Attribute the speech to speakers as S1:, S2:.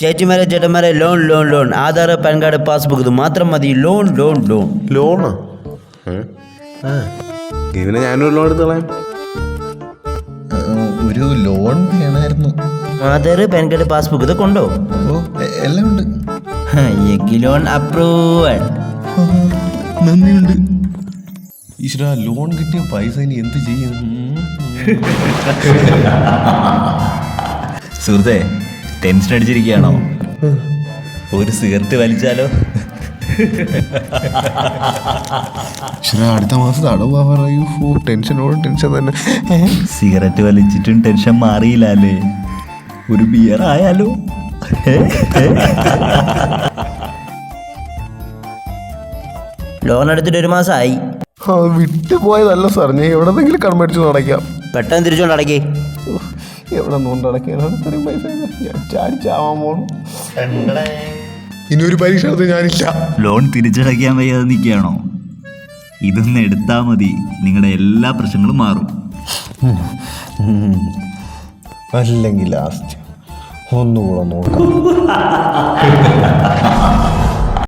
S1: ചേച്ചിമാരെ ചേട്ടന്മാരെ loan loan loan Aadhaar PAN card passbook ഇത് മാത്രം മതി. ലോൺ ലോൺ ലോൺ
S2: ലോണോ ഇവനെ ഞാനൊരു ലോൺ എടുത്തോളാം.
S3: ഒരു ലോൺ വേണമായിരുന്നു.
S1: ആധാർ പാൻ കാർഡ് പാസ്ബുക്ക് ഇത് കൊണ്ടോ?
S3: ഓ എല്ലാം ഉണ്ട്.
S1: ലോൺ അപ്രൂവൽ
S3: നന്ദിയുണ്ട്. ഈശ്വര ലോൺ കിട്ടിയ പൈസ ഇനി എന്ത് ചെയ്യും?
S4: സുഹൃത്തെ ടെൻഷൻ അടിച്ചിരിക്കുകയാണോ? ഒരു സിഗരറ്റ് വലിച്ചാലോ?
S3: അടുത്ത മാസം അടവാ പറയൂ. ഓ ടെൻഷനോട് ടെൻഷൻ തന്നെ.
S4: സിഗരറ്റ് വലിച്ചിട്ടും ടെൻഷൻ മാറിയില്ല അല്ലേ? ഒരു ബിയർ ആയാലോ?
S1: ലോൺ എടുത്തിട്ട് ഒരു മാസമായി.
S2: വിട്ടുപോയതല്ല വിട്ടു പോയതല്ല സാർ. ഞാൻ എവിടെന്നെങ്കിലും കൺമടിച്ച് നടക്കാം.
S1: പെട്ടെന്ന് തിരിച്ചുകൊണ്ട് അടക്കേ
S2: എവിടെ നോണ്ട് അടയ്ക്കാനാണ് ഇത്രയും പൈസ. ഞാൻ ചാടിച്ചാവാൻ പോണു. ഇനിയൊരു പരീക്ഷ ഞാനില്ല.
S4: ലോൺ തിരിച്ചടയ്ക്കാൻ വയ്യാതെ നിൽക്കുകയാണോ? ഇതൊന്ന് എടുത്താൽ മതി. നിങ്ങളുടെ എല്ലാ പ്രശ്നങ്ങളും മാറും.
S2: അല്ലെങ്കിൽ ലാസ്റ്റ് ഒന്നുകൂടെ നോക്കാം.